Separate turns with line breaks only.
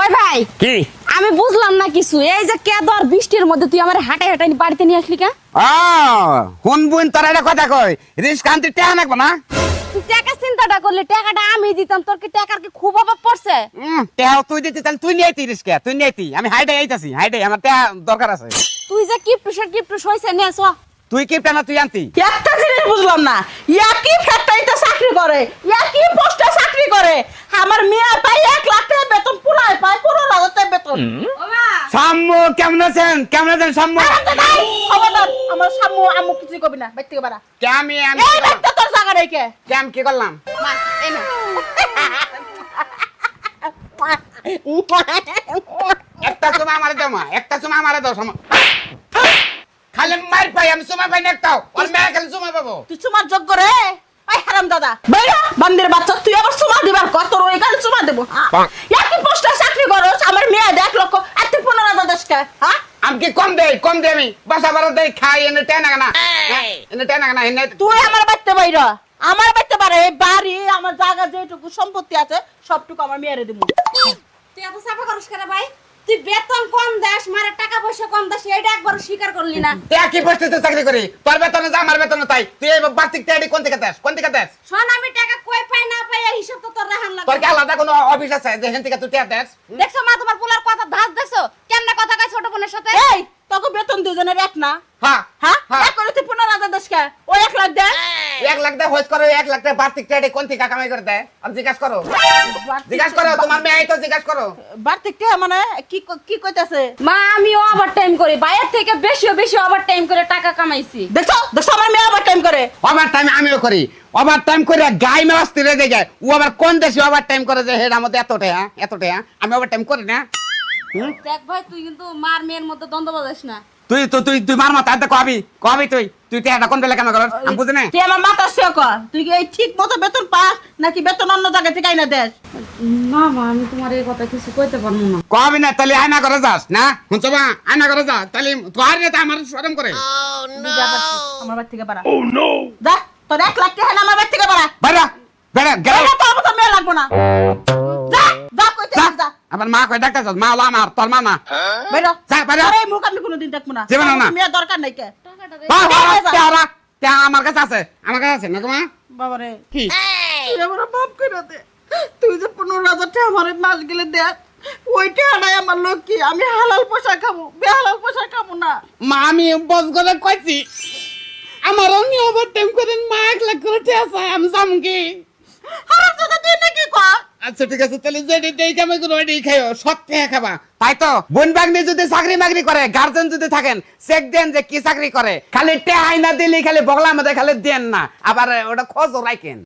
ওই ভাই
কি?
আমি বুঝলাম না কিছু। এই যে কেদর বৃষ্টির মধ্যে তুই আমার হাঁটে হাঁটে বাড়িতে নিয়ে আসলি কে
বুন তোর একটা কথা কই রিস্ক আনতে টেহা নাকবো না?
তুই টাকা চিন্তাটা করলি টাকাটা আমি দিতাম তোর কি টাকার কি খুব অভাব পড়ছে?
টেহা তুই দিতে তাহলে তুই নিয়ে আইতি রিস্কে তুই নিয়ে আইতি। আমি হাইডে আইতাছি হাইডে আমার টেহা দরকার আছে।
তুই যে কিপটুসের কিপটুস হইছে নে চ।
তুই কি টানা তুই আনতি?
একটা জিনিস বুঝলাম না একই ফ্যাক্টরিতে চাকরি করে একই পোস্টে চাকরি করে আমার মেয়ে পাই এক লাখ টাকা বেতন পনেরো
কেমন আছেন? কেমন আছেন
আমার সামু আমু কিছু কবি না
কে আমি আমি
এই দেখতে তোর জায়গা রেখে
কে? আমি কি করলাম?
মা এই না।
একটা সময় আমারে দাও মা। একটা সময় আমারে দাও সময় খালি মার পাই আমি সময় পাই না একটাও। ওর মেয়ে খালি সময় পাবো।
তুই চুমার যোগ্য রে? আই হারাম দাদা বাইরা। বান্দির বাচ্চা তুই আবার চুমা দিবার কত ওই কালে চুমা দেবো হ্যাঁ? একই পোস্টে চাকরি করস আমার মেয়ে দেখ লক্ষ আর তুই পনেরো হাজার দেশকে হ্যাঁ?
আমি কি কম দেই কম দে আমি? বাসা বারো দেই খাই এনে টেনা না। এনে টেনা না এনে
তুই আমার বাড়িতে বাইর আমার বাড়িতে পারে এই বাড়ি আমার জায়গা যেটুকু সম্পত্তি আছে সবটুকু আমার মেয়েরে দিব
তুই এত চাপা করিস কেন ভাই? তুই বেতন কম দেশ মারে পয়সা কম দাসি এটা একবার স্বীকার করলি না।
কি বসতে চাকরি করি? তোর বেতন যা আমার বেতন তাই। তুই এই বার্ষিক টেডি কোন থেকে দেস? কোন থেকে দেস?
শোন আমি টাকা কই পাই না পাই এই হিসাব তো তোর রাখান
তোর কি আলাদা কোনো অফিস আছে যে হেন থেকে তুই টাকা দেস?
দেখছ মা তোমার পোলার কথা ধাস দেখছ? কেমনে কথা কয় ছোট বোনের সাথে?
এই তোকে বেতন দুজনের এক না।
হ্যাঁ
হ্যাঁ?
হ্যাঁ।
এক করে তুই পনেরো হাজার দেশকে ও এক লাখ দে।
এক লাখ টাকা হোস করো এক লাখ টাকা বার্ষিক টেডি কোন থেকে কামাই করে দেয় আর জিজ্ঞাসা করো। জিজ্ঞাসা করো তোমার মেয়ে তো জিজ্ঞাসা করো।
বার্তিকটা মানে? কি কি কইতাছে?
মা আমিও ওভার টাইম করি। বাইরের থেকে বেশিও বেশি ওভার টাইম করে টাকা কামাইছি।
আমার মেয়ে আবার টাইম করে?
ওভার টাইম আমিও করি। ওভার টাইম করে গাই মাছ তিরে যায় ও আবার কোন দেশে ওভার টাইম করে যে হেড আমাদের এত টাকা এত টাকা আমি ওভার টাইম করি না?
দেখ ভাই তুই কিন্তু মার মেয়ের মধ্যে দ্বন্দ্ব বাজাস না।
তুই তো তুই তুই মার মাথা আনতে কবি কবি তুই। তুই টাকা কোন বেলা কেন করস? আমি বুঝি না।
তুই আমার মাথা সে কর। তুই কি এই ঠিক মতো বেতন পাস নাকি বেতন অন্য জায়গা থেকে আইনা দেশ
না মা আমি তোমার এই কথা কিছু কইতে পারব না।
কবি না তাহলে আয়না করে যাস না? শুনছো বা আয়না করে যা তাহলে তোর নেতা আমার শরম করে।
আমার বাড়ি থেকে বাড়া। যা তোর এক লাখ টাকা আমার
আমার মা কই ডাক্তার মা হলো আমার তোর মা না।
বেরো
যা, বেরো।
আরে মুখ আমি কোনোদিন দেখব না।
জীবনেও না।
মেয়ে দরকার নাই কে?
টাকাটা দে।
বা বা
যা, যা।
তেরা তে আমার কাছে আছে আমার কাছে আছে। না মা।
বাবারে
কি?
তুই আমার মাফ করে দে। তুই যে পনেরো হাজার টাকা আমার এই মাস গেলে দেখ ওই টাকাটাই আমার লক্ষ্মী। আমি হালাল পোশাক খাব বেহালাল পোশাক খাব না।
মা আমি বস করে কইছি আমার অন্য ওভার টাইম করে মা এক লাখ করে চাই আমি যাম কি
হারাম দাদা তুই নাকি কর
আচ্ছা ঠিক আছে, তাহলে যেটি দেই কামে কোনো এটাই খাইও, সব খেয়ে খাবা। তাই তো? বোন বাগনি যদি চাকরি বাকরি করে গার্জেন যদি থাকেন চেক দেন যে কি চাকরি করে। খালি টেহাই না দিলে খালি বগলা মধ্যে খালি দেন না। আবার ওটা খোঁজ রাখেন।